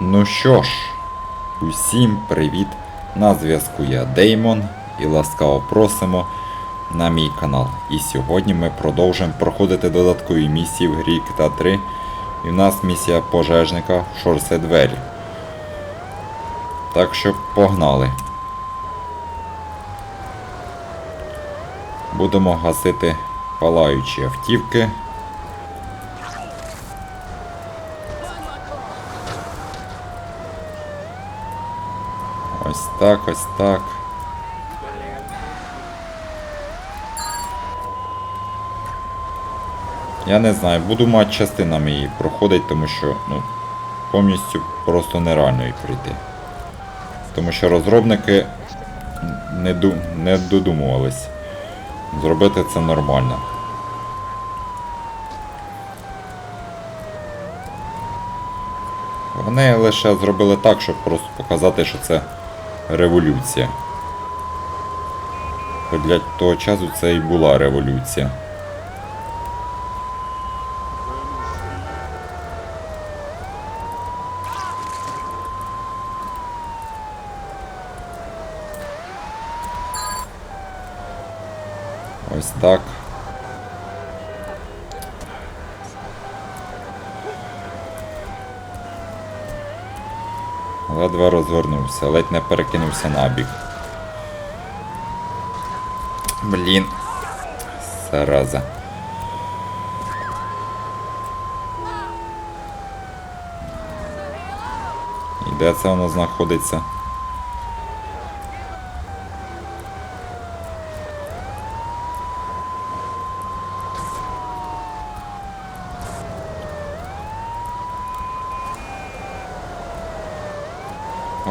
Ну що ж, усім привіт! На зв'язку я Деймон і ласкаво просимо на мій канал. І сьогодні ми продовжуємо проходити додаткові місії в грі GTA 3. І в нас місія пожежника в шорсе двері. Так що погнали. Будемо гасити палаючі автівки. Ось так, ось так. Я не знаю, буду мати частинами її проходить, тому що ну, повністю просто нереально її пройти. Тому що розробники не, ду, не додумувались зробити це нормально. Вони лише зробили так, щоб просто показати, що це революція. Для того часу це і була революція. Ось так. Ледве розвернувся, ледь не перекинувся на бік. Блін. Зараза. І де це воно знаходиться?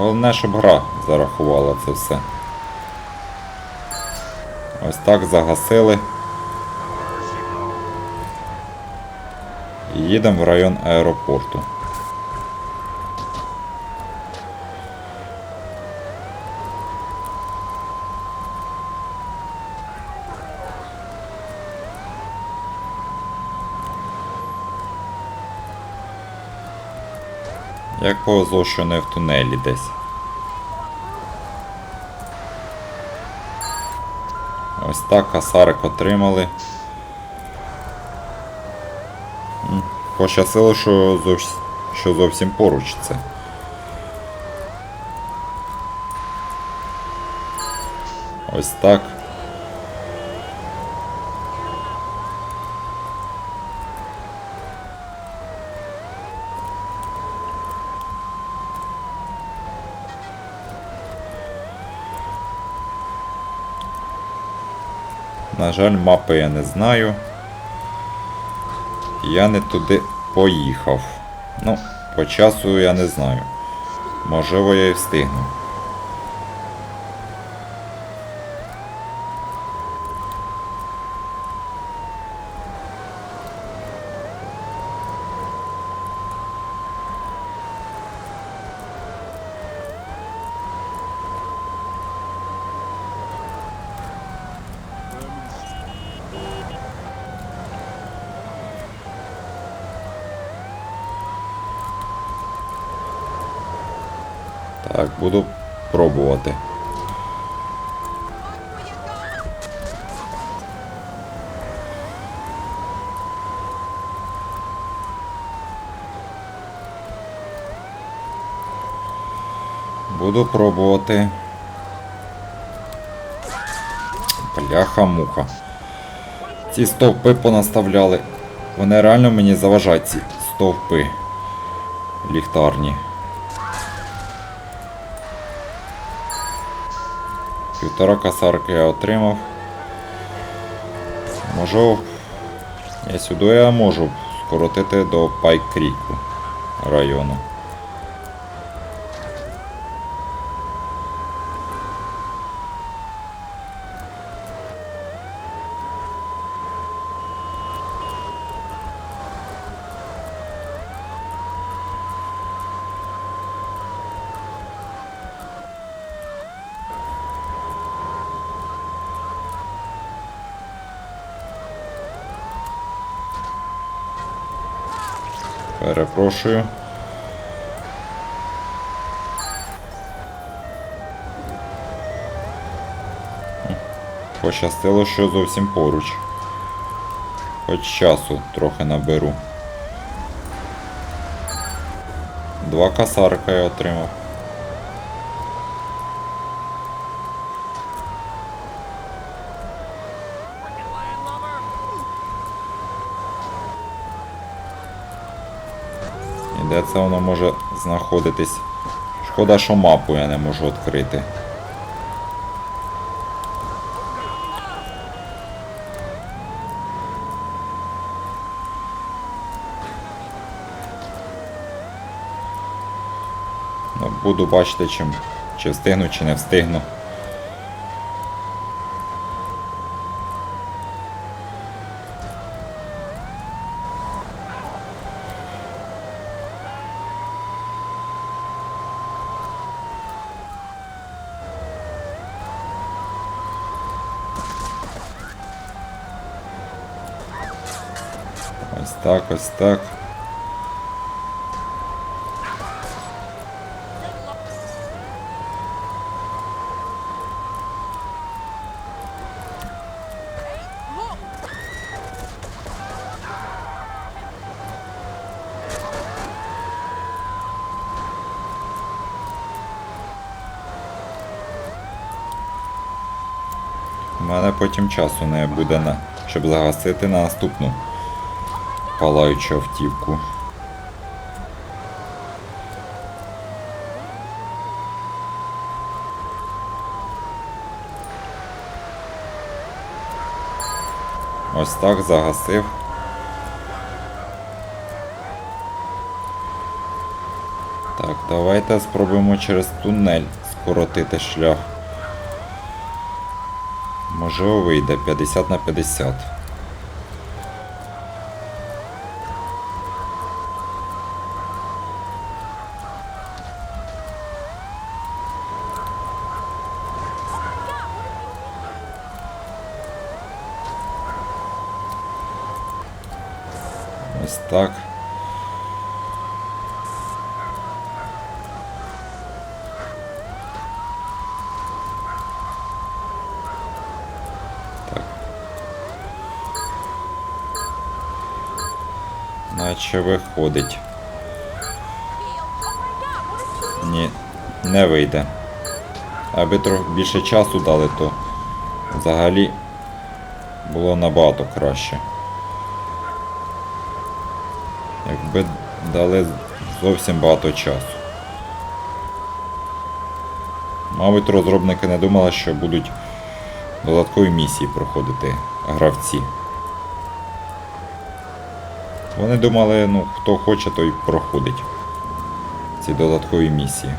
Головне, щоб гра зарахувала це все. Ось так загасили. І їдемо в район аеропорту. Як повезло, що не в тунелі десь. Ось так касарик отримали. Пощасило, що, зовс... що зовсім поруч це. Ось так. На жаль, мапи я не знаю. Я не туди поїхав. Ну, по часу я не знаю. Можливо, я і встигну. Так, буду пробувати. Буду пробувати. Бляха-муха. Ці стовпи понаставляли. Вони реально мені заважають ці стовпи ліхтарні. Півтора касарки я отримав. Можу. Я сюди я можу скоротити до Пайк Кріку району. Перепрошую. Пощастило, що зовсім поруч. Хоч часу трохи наберу. Два касарка я отримав. Де це воно може знаходитись? Шкода, що мапу я не можу відкрити. Ну, буду бачити, чим, чи встигну, чи не встигну. Ось так, ось так. У мене потім часу не буде, на, щоб загасити на наступну палаючу автівку. Ось так загасив. Так, давайте спробуємо через тунель скоротити шлях. Можливо вийде 50 на 50. Ось так. Так. Наче виходить. Ні, не вийде. Аби трохи більше часу дали, то взагалі було набагато краще. Якби дали зовсім багато часу. Мабуть, розробники не думали, що будуть додаткові місії проходити гравці. Вони думали, ну, хто хоче, той проходить ці додаткові місії.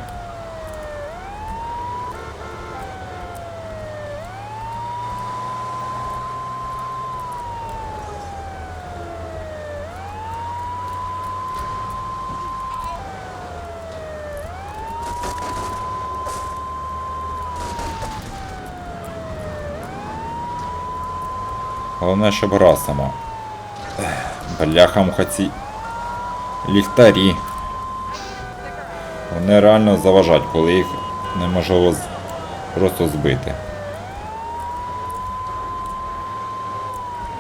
Головне, щоб гра сама. Бляха хаці ліхтарі. Вони реально заважають, коли їх неможливо просто збити.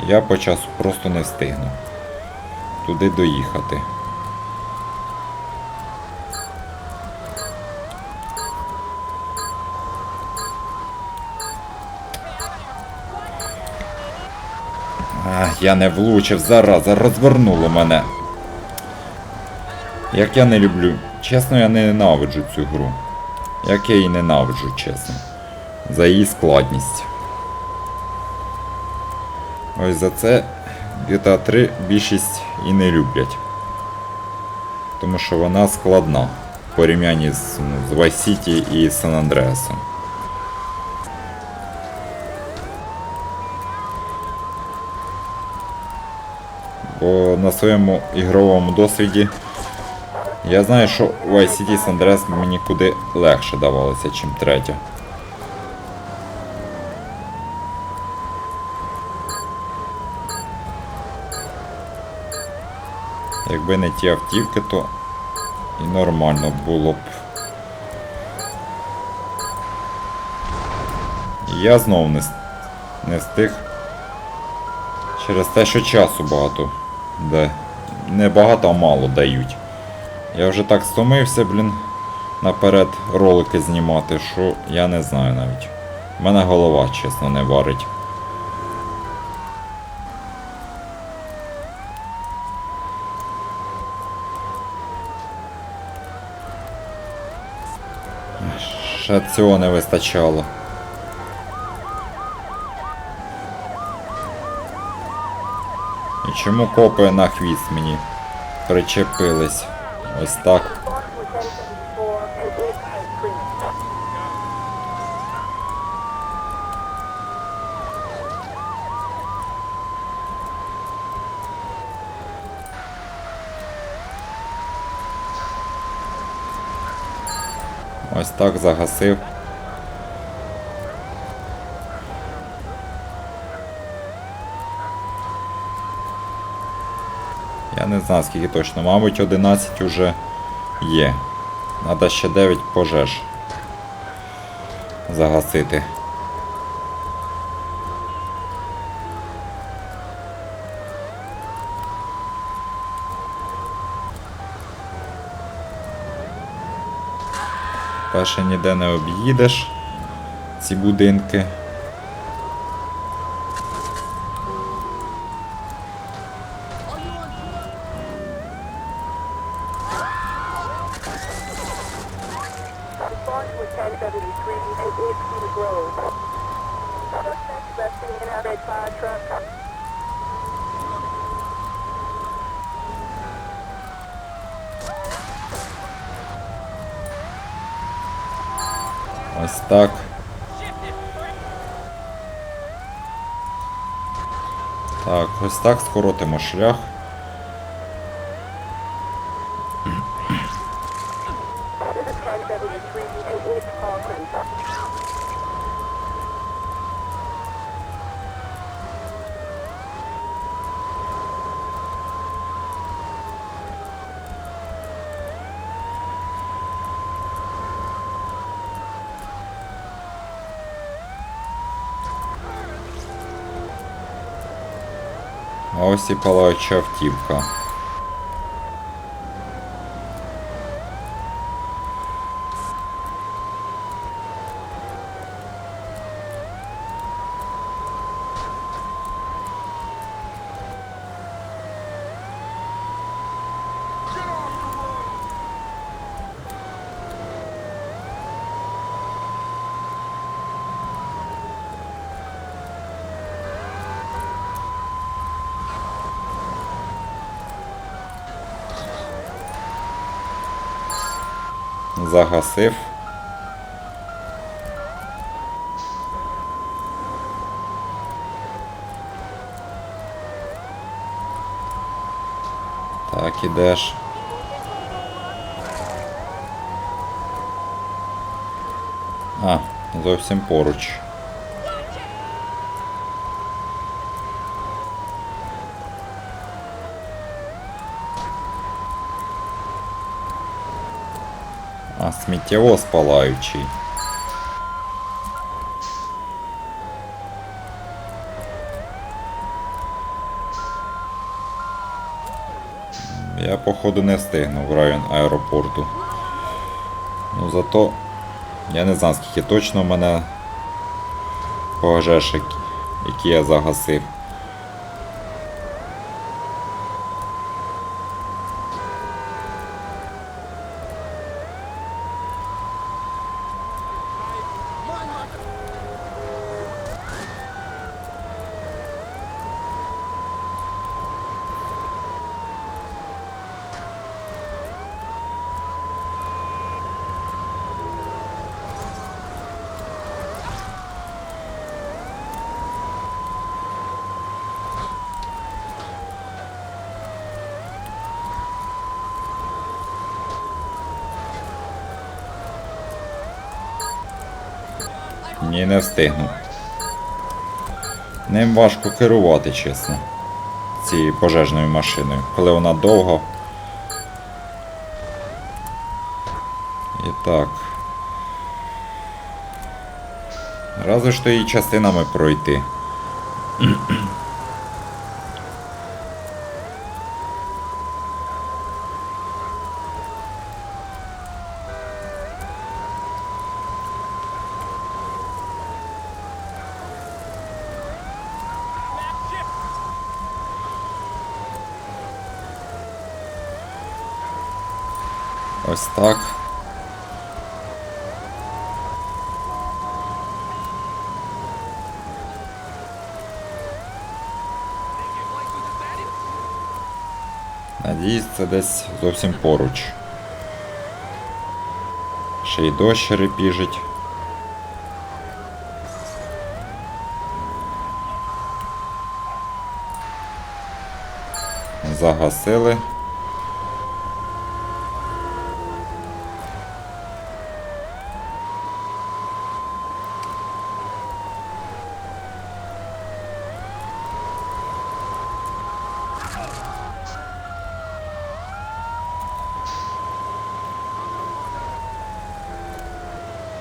Я по часу просто не встигну туди доїхати. А, я не влучив, зараза, розвернуло мене. Як я не люблю. Чесно, я ненавиджу цю гру. Як я її ненавиджу, чесно. За її складність. Ось за це GTA 3 більшість і не люблять. Тому що вона складна в порівнянні з, ну, з Vice City і San Andreas. На своєму ігровому досвіді я знаю, що Vice City San Andreas мені куди легше давалося, чим третя. Якби не ті автівки, то і нормально було б. Я знов не, Не встиг. Через те, що часу багато. Де. Не багато, а мало дають. Я вже так стомився, блін, наперед ролики знімати, що я не знаю навіть. У мене голова, чесно, не варить. Ще цього не вистачало. І чому копи на хвіст мені причепились? Ось так. Ось так загасив. Не знаю скільки точно, мабуть 11 уже є. Надо ще 9 пожеж загасити. Перше ніде не об'їдеш ці будинки. A fire truck. Ось так. Так, ось так скоротимо шлях. А ось і палаюча автівка. Загасив. Так, ідеш. А, зовсім поруч. А, сміттєвоз палаючий. Я походу не встигну в район аеропорту. Ну зато я не знаю скільки точно в мене пожеж, які- які я загасив. Ні, не встигну. Ним важко керувати, чесно. Цією пожежною машиною, коли вона довго. І так. Разве що її частинами пройти. Ось так. Надіюсь, це десь зовсім поруч. Ще й дощ репіжить. Загасили.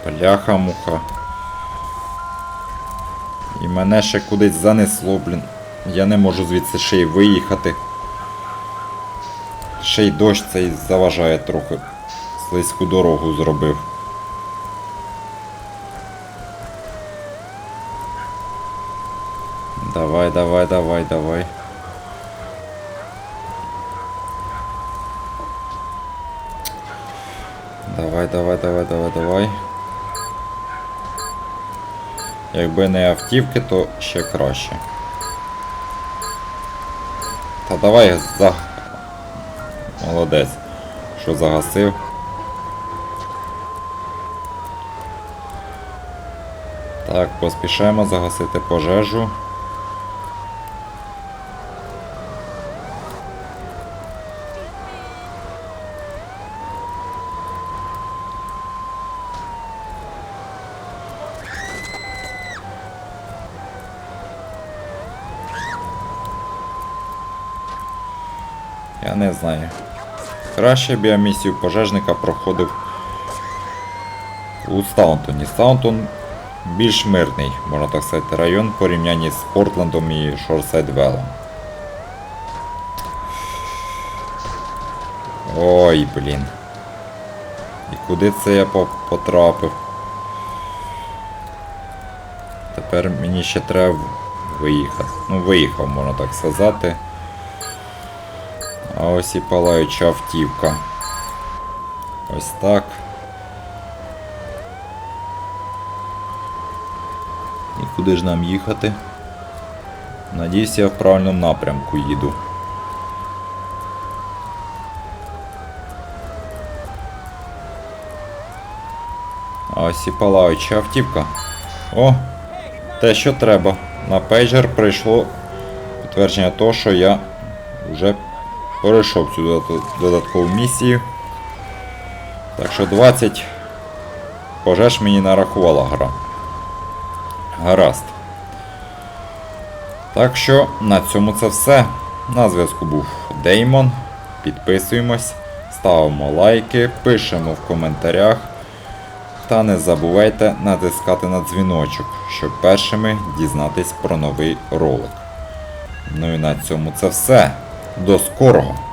Бляха-муха. І мене ще кудись занесло, блін. Я не можу звідси ще й виїхати. Ще й дощ цей заважає трохи. Слизьку дорогу зробив. Давай, давай, давай, давай. Давай, давай, давай, давай, давай. Якби не автівки, то ще краще. Та давай за. Молодець. Що загасив. Так, поспішаємо загасити пожежу. Я не знаю. Краще б я місію пожежника проходив у Стаунтоні. Стаунтон більш мирний, можна так сказати, район в порівнянні з Портландом і Шорсайдвелом. Ой, блін. І куди це я потрапив? Тепер мені ще треба виїхати. Ну, виїхав, можна так сказати. А ось і палаюча автівка. Ось так. І куди ж нам їхати? Надіюсь, я в правильному напрямку їду. А ось і палаюча автівка. О! Те, що треба. На пейджер прийшло підтвердження того, що я вже перейшов цю додаткову місію. Так що 20 пожеж мені нарахувала гра. Гаразд. Так що на цьому це все. На зв'язку був Деймон. Підписуємось, ставимо лайки, пишемо в коментарях. Та не забувайте натискати на дзвіночок, щоб першими дізнатись про новий ролик. Ну і на цьому це все. До скорого!